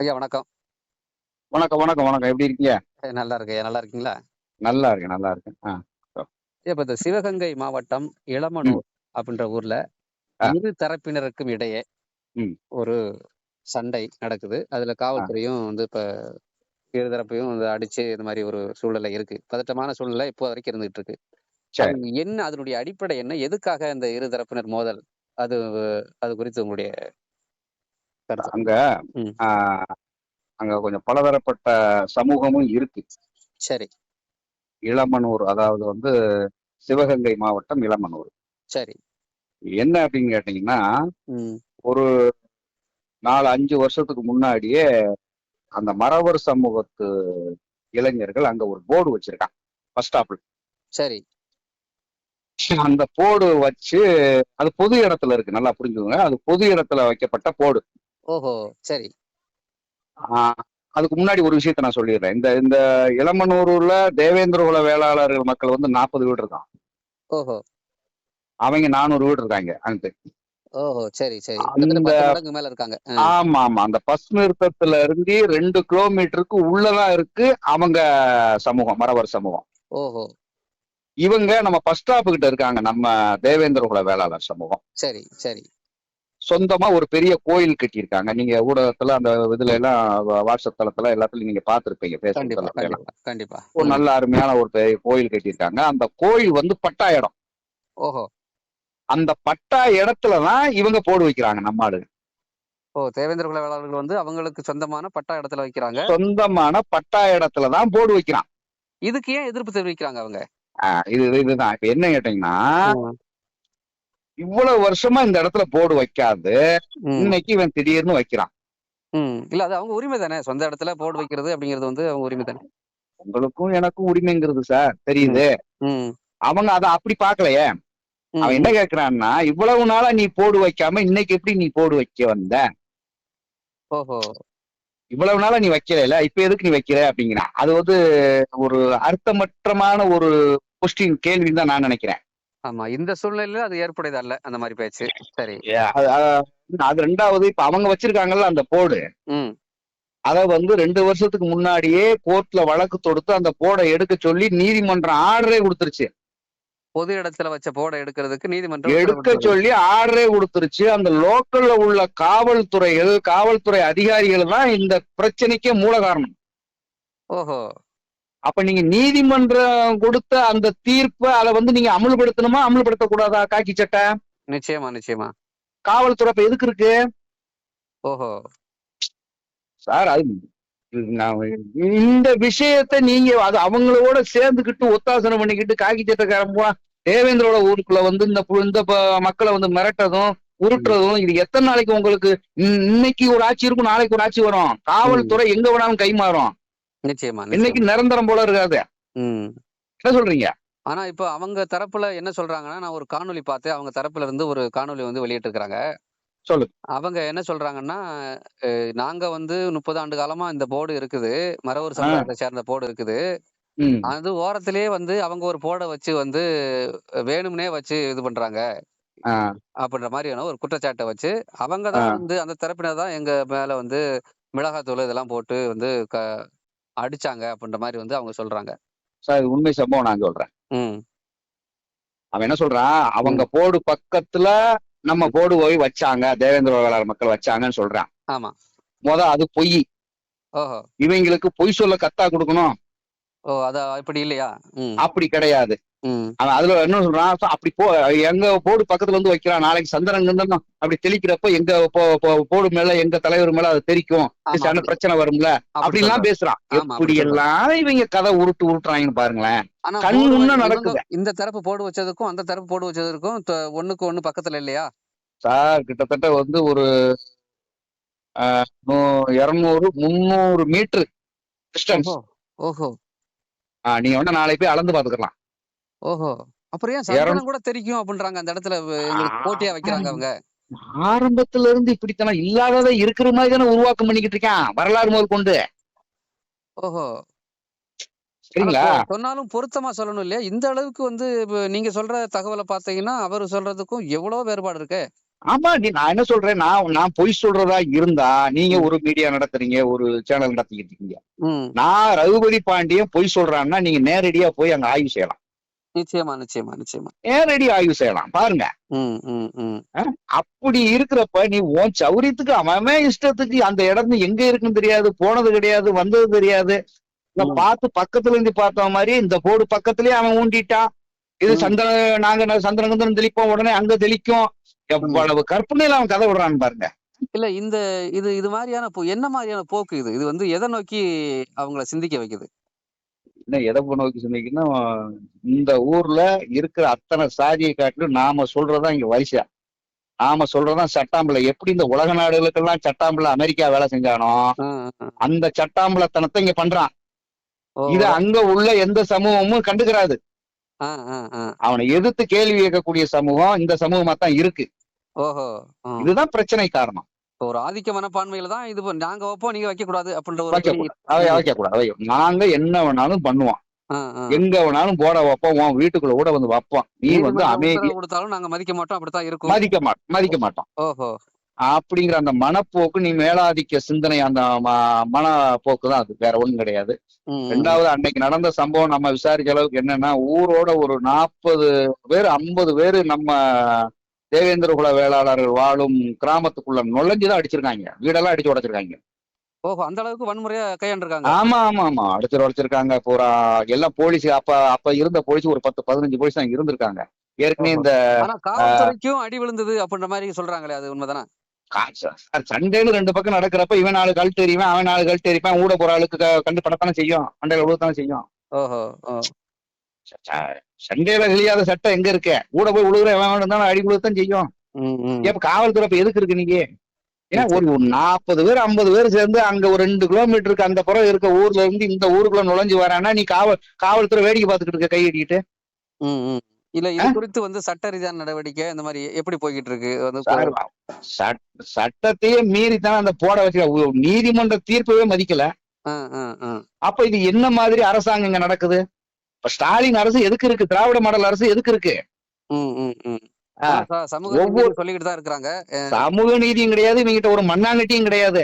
ஐயா வணக்கம். வணக்கம், வணக்கம், வணக்கம். எப்படி இருக்கீங்க? நல்லா இருக்கேன். நல்லா இருக்கீங்களா? நல்லா இருக்கேன், நல்லா. ஆ. சொ இப்ப இந்த சிவகங்கை மாவட்டம். இளமனூர் அப்படின்ற ஊர்ல. இரு தரப்பினருக்கும் இடையே. ஒரு சண்டை நடக்குது. அதுல. காவல்துறையும் வந்து இப்ப இரு தரப்பையும் வந்து அடிச்சு இந்த மாரி ஒரு சூழ்நிலை இருக்கு. பதட்டமான சூழ்நிலை இப்போ வரைக்கும் இருந்துகிட்டு இருக்கு. என்ன அதனுடைய அடிப்படை என்ன? எதுக்காக இந்த இரு தரப்பினர் மோதல்? அது அது குறித்து உங்களுடைய கருத்து. அங்க அங்க கொஞ்சம் பலதரப்பட்ட சமூகமும் இருக்கு. சரி. இளமனூர் அதாவது வந்து சிவகங்கை மாவட்டம் இளமனூர். சரி. என்ன அப்படின்னு கேட்டீங்கன்னா. ஒரு 4, 5 வருஷத்துக்கு முன்னாடியே அந்த மறவர் சமூகத்து இளைஞர்கள் அங்க ஒரு போர்டு வச்சிருக்காங்க. பஸ் ஸ்டாப்ல. சரி. அந்த போர்டு வச்சு அது பொது இடத்துல இருக்கு. நல்லா புரிஞ்சுக்கங்க. அது பொது இடத்துல வைக்கப்பட்ட போர்டு. ஓஹோ! சரி. அதுக்கு முன்னாடி ஒரு விஷயத்த நான் சொல்லிடுறேன். இந்த இந்த இளமனூர்ல தேவேந்திர குல வேளாளர்கள் மக்கள் வந்து 40 வீடு இருக்கான். ஓஹோ! அவைங்க 400 வீடு இருக்காங்க அங்கிட்டு. ஓஹோ! சரி, சரி. கிட்டத்தட்ட அந்த 10 மடங்கு மேல இருக்காங்க. ஆமா, ஆமா. அந்த பஸ் நிறுத்தத்துல இருந்து 2 கிலோமீட்டருக்கு உள்ளதான் இருக்கு அவங்க சமூகம், மறவர் சமூகம். ஓஹோ! இவங்க நம்ம பஸ் ஸ்டாப் கிட்ட இருக்காங்க. நம்ம தேவேந்திர குல வேளாளர் சமூகம். சரி, சரி. சொந்தமா ஒரு பெரிய கோயில் கட்டியிருக்காங்க. நீங்க ஊடகத்துல அந்த இதுல எல்லாம் வாட்ஸ்அப் தளத்துல எல்லாத்துலயும் நீங்க. Facebook கண்டிப்பா. ஒரு. நல்ல அருமையான ஒரு பெரிய கோயில் கட்டியிருக்காங்க. அந்த கோயில் வந்து பட்டா இடம். ஓஹோ! அந்த பட்டா இடத்துல தான் இவங்க போர்டு வைக்கிறாங்க நம்ம ஆளுங்க. ஓ! தேவேந்திர குல வேளாளர்கள் வந்து அவங்களுக்கு சொந்தமான பட்டா இடத்துல வைக்கிறாங்க. சொந்தமான பட்டா இடத்துல தான் போர்டு வைக்கிறான். இதுக்கு ஏன் எதிர்ப்பு தெரிவிக்கிறாங்க அவங்க? இது இதுதான். இப்ப என்ன கேட்டீங்கன்னா. இவ்வளவு வருஷமா இந்த இடத்துல போர்டு வைக்காது. இன்னைக்கு இவன் திடீர்னு வைக்கிறான். இல்ல அது அவங்க உரிமை தானே. சொந்த இடத்துல போர்டு வைக்கிறது அப்படிங்கிறது வந்து அவங்க உரிமை தானே. உங்களுக்கும் எனக்கும் உரிமைங்கிறது சார். தெரியுது. அவங்க அத அப்படி பார்க்கலையே. ம், அவன் என்ன ம். கேட்கிறான்னா, இவ்வளவு நாளா நீ போர்டு வைக்காம இன்னைக்கு எப்படி நீ போர்டு வைக்க வந்த? ஓஹோ! இவ்வளவு நாளா நீ வைக்கலைல. இப்ப எதுக்கு நீ வைக்கிற அப்படிங்கிறான். அது வந்து ஒரு அர்த்தமற்றமான ஒரு கொஸ்டின் கேள்வின்னு தான் நான் நினைக்கிறேன். ஆமா. இந்த சூழ்நிலையில அது ஏற்புடையது அல்ல. அந்த மாரி பேச்சு. சரி. அது 2வது இப்ப அவங்க வச்சிருக்காங்கல்ல அந்த போர்டு. அத வந்து 2 வருஷத்துக்கு முன்னாடியே கோர்ட்ல வழக்கு தொடுத்து அந்த போர்ட எடுக்க சொல்லி நீதிமன்றம் ஆர்டரே குடுத்துருச்சு. பொது இடத்துல வச்ச போர்ட எடுக்கிறதுக்கு நீதிமன்றம் எடுக்க. சொல்லி ஆர்டரே குடுத்துருச்சு. அந்த லோக்கல்ல உள்ள காவல்துறைகள், காவல்துறை அதிகாரிகள் தான் இந்த பிரச்சனைக்கே மூல காரணம். ஓஹோ! அப்ப நீங்க நீதிமன்றம் கொடுத்த அந்த தீர்ப்ப அத வந்து நீங்க அமல்படுத்தணுமா? அமல்படுத்தக் கூடாதா? காக்கி சட்டை. நிச்சயமா, நிச்சயமா. காவல்துறை அப்ப எதுக்கு இருக்கு? ஓஹோ! சார் அது இந்த விஷயத்த நீங்க அது அவங்களோட சேர்ந்துகிட்டு ஒத்தாசனை பண்ணிக்கிட்டு காக்கி சட்டைக்காரன் பூரா தேவேந்திரோட ஊருக்குள்ள வந்து இந்த இந்த மக்களை வந்து மிரட்டதும். உருட்டுறதும் இது எத்தனை நாளைக்கு உங்களுக்கு இன்- இன்னைக்கு ஒரு ஆட்சி இருக்கும் நாளைக்கு ஒரு ஆட்சி வரும். காவல்துறை எங்க வேணாலும் கைமாறும் நிச்சயமா, இன்னைக்கு. நிரந்தரம் போல இருக்காது ம். என்ன சொல்றீங்க ஆனா இப்ப அவங்க தரப்புல என்ன சொல்றாங்கன்னா, நான் ஒரு காணொளி பார்த்தேன். அவங்க தரப்புல இருந்து ஒரு காணொளி வந்து வெளியிட்டிருக்காங்க. சொல்லுங்க அவங்க என்ன சொல்றாங்கன்னா, நாங்க வந்து 30 ஆண்டு காலமா இந்த போர்டு இருக்குது. மறவர் ஆ, சமுதாயத்தை சேர்ந்த போர்டு இருக்குது. அது ஓரத்திலேயே வந்து அவங்க ஒரு போர்ட வச்சு வந்து வேணும்னே வச்சு இது பண்றாங்க. அப்படின்ற மாதிரியான ஒரு குற்றச்சாட்ட வச்சு, அவங்க ஆ. தான் வந்து அந்த தரப்பினர் தான் எங்க மேல வந்து மிளகாத்தூள் இதெல்லாம் போட்டு வந்து அடிச்சாங்க அப்படின்ற மாரி வந்து அவங்க சொல்றாங்க. சார் இது உண்மை சம்பவம் நான் சொல்றேன். அவன் என்ன சொல்றான் அவங்க ம். போர்டு பக்கத்துல நம்ம போர்டு போய் வச்சாங்க தேவேந்திர வேளாளர் மக்கள் வச்சாங்கன்னு சொல்றான் ஆமா. முத அது பொய்! இவங்களுக்கு பொய் சொல்ல கத்தா கொடுக்கணும் ஓ! அது இப்படி இல்லையா? அப்படி கிடையாது. அவன் அதுல என்ன சொல்றான் "சோ, அப்படி போ எங்க போர்டு பக்கத்துல வந்து வைக்கிறான் நாளைக்கு சந்திரன் அப்படி தெளிக்கிறப்ப எங்க போர்டு மேல எங்க தலைவர் மேல அது தெரிக்கும் அப்படி பிரச்சனை வரும்ல அப்படி அப்படிலாம். பேசுறான். எப்படி அப்படி. எல்லாம் இவங்க கதை உருட்டு உருட்டுறாங்கன்னு பாருங்களேன் கண் நடக்குது இந்த தரப்பு போர்டு வச்சதுக்கும், அந்த தரப்பு போர்டு வச்சதுக்கும் ஒண்ணுக்கு ஒண்ணு பக்கத்துல இல்லையா? சார் கிட்டத்தட்ட வந்து ஒரு இருநூறு முந்நூறு மீட்டர் டிஸ்டன்ஸ் ஓஹோ! ஓஹோ! நீங்க வேணா நாளைக்கு போய் அளந்து பாத்துக்கலாம் ஓஹோ! அப்புறம் ஏன் சந்தனம் கூட தெரிக்கும் அப்படின்றாங்க அந்த இடத்துல போட்டியா வைக்கிறாங்க அவங்க. ஆரம்பத்துல இருந்து இப்படித்தானே இல்லாததை இருக்கிற மாதிரி தானே உருவாக்கம் பண்ணிக்கிட்டு இருக்கான் வரலாறு முதல் கொண்டு ஓஹோ! சரிங்களா சொன்னாலும் பொருத்தமா சொல்லணும் இல்லையா? இந்த அளவுக்கு வந்து நீங்க சொல்ற தகவல பார்த்தீங்கன்னா, அவரு சொல்றதுக்கும் எவ்வளோ வேறுபாடு இருக்கே! ஆமா நீ நான் என்ன சொல்றேன் நான் நான் பொய் சொல்றதா இருந்தா நீங்க ஒரு மீடியா நடத்துறீங்க ஒரு சேனல் நடத்திக்கிட்டு இருக்கீங்க நான் ரகுபதி பாண்டியன் பொய் சொல்றான்னா நீங்க நேரடியா போய் அங்க ஆய்வு செய்யலாம் நிச்சயமா நிச்சயமா நிச்சயமா. நேரடி ஆய்வு செய்யலாம். பாருங்க. அப்படி இருக்கிறப்ப நீ உன் சௌரியத்துக்கு அவன் இஷ்டத்துக்கு அந்த இடம் எங்க இருக்குன்னு தெரியாது போனது கிடையாது வந்தது தெரியாது. பார்த்து பக்கத்துல இருந்து பார்த்த மாதிரி இந்த போர்டு பக்கத்துலயே அவன் ஊண்டிட்டான். இது ம். சந்தன நாங்க ந- சந்தன கந்தனம் தெளிப்போம் உடனே அங்க தெளிக்கும். எவ்வளவு கற்பனையில அவன் கதை விடுறான்னு பாருங்க. இல்ல இந்த இது இது மாதிரியான போ என்ன மாதிரியான போக்கு இது? இது வந்து எதை நோக்கி அவங்கள சிந்திக்க வைக்குது? இன்னும் எதை நோக்கி சொன்னீங்கன்னா இந்த ஊர்ல இருக்கிற அத்தனை சாதியை காட்டிலும் நாம சொல்றதா இங்க வரிசை நாம சொல்றதுதான் சட்டாம்பளை எப்படி இந்த உலக நாடுகளுக்கெல்லாம் சட்டாம்பளை அமெரிக்கா வேலை செஞ்சானோ. அந்த சட்டாம்பளத்தனத்தை இங்க பண்றான். இத அங்க உள்ள எந்த சமூகமும் கண்டுக்கிறாது. அவனை எதிர்த்து கேள்வி கேட்கக்கூடிய சமூகம் இந்த சமூகமா தான் இருக்கு. இதுதான் பிரச்சனை காரணம். ஒரு ஆதிக்க மனப்பான்மையில தான் இது நாங்க வைப்போம் நீங்க வைக்க கூடாது அப்படின்ற ஒரு வைக்க கூடாது நாங்க என்ன வேணாலும் பண்ணுவோம். எங்க வேணாலும் போட வைப்போம் உன் வீட்டுக்குள்ள கூட வந்து வைப்போம். நீ வந்து அமைதி கொடுத்தாலும் நாங்க மதிக்க மாட்டோம் அப்படித்தான் இருக்கும். மதிக்க மாட்டோம் மதிக்க மாட்டோம். ஓஹோ. அப்படிங்கிற அந்த மனப்போக்கு நீ மேலாதிக்க சிந்தனை அந்த மனப்போக்கு தான் அது. வேற ஒண்ணும் கிடையாது. ரெண்டாவது அன்னைக்கு நடந்த சம்பவம் நம்ம விசாரிச்ச அளவுக்கு என்னன்னா ஊரோட ஒரு நாற்பது பேர் ஐம்பது பேர் நம்ம தேவேந்திர குல வேளாளர்கள் வாழும் கிராமத்துக்குள்ள நுழைஞ்சுதான் அடிச்சிருக்காங்க. வீடெல்லாம் அடிச்சு உடைச்சிருக்காங்க. ஓஹோ அந்த அளவுக்கு வன்முறையா கையாண்டிருக்காங்க. ஆமா ஆமா ஆமா. அடிச்சு உடைச்சிருக்காங்க. பூரா எல்லாம் போலீஸ் அப்ப அப்ப இருந்த போலீஸ் ஒரு பத்து பதினஞ்சு போலீஸ் தான் இருந்திருக்காங்க. ஏற்கனவே இந்த காவல்துறைக்கும் அடி விழுந்தது அப்படின்ற மாதிரி சொல்றாங்களே அது உண்மைதானே? சண்டைன்னு ரெண்டு பக்கம் நடக்கிறப்ப இவன் நாலு கழட்டு எறிவான் அவன் நாலு கழட்டு எரிப்பான் ஊட போற ஆளுக்கு கண்டு படத்தானே செய்யும் சண்டையில விழுத்தானே செய்யும். ஓஹோ சண்டையில கிழியாத சட்டம் எங்க இருக்க? ஊட போய் விழுகுற எவன் இருந்தாலும் அடி விழுத்தான் செய்யும். இப்ப காவல்துறை இப்ப எதுக்கு இருக்கு நீங்க? ஏன்னா ஒரு நாற்பது பேர் ஐம்பது பேர் சேர்ந்து அங்க ஒரு ரெண்டு கிலோமீட்டருக்கு அந்த புறம் இருக்க ஊர்ல இருந்து இந்த ஊருக்குள்ள நுழைஞ்சு வரானா நீ காவல் காவல்துறை வேடிக்கை பார்த்துக்கிட்டு இருக்க கை ம். இல்ல இது குறித்து வந்து சட்ட ரீதியான நடவடிக்கை இந்த மாதிரி எப்படி போய்கிட்டு இருக்கு? வந்து சட்டத்தையே மீறித்தான் அந்த போட வச்சு நீதிமன்ற தீர்ப்பவே மதிக்கல. அப்ப இது என்ன மாதிரி அரசாங்கம் இங்க நடக்குது? இப்ப ஸ்டாலின் அரசு எதுக்கு இருக்கு? திராவிட மாடல் அரசு எதுக்கு இருக்கு? சமூக நீதியும் கிடையாது இவங்கிட்ட ஒரு மண்ணாங்கட்டியும் கிடையாது.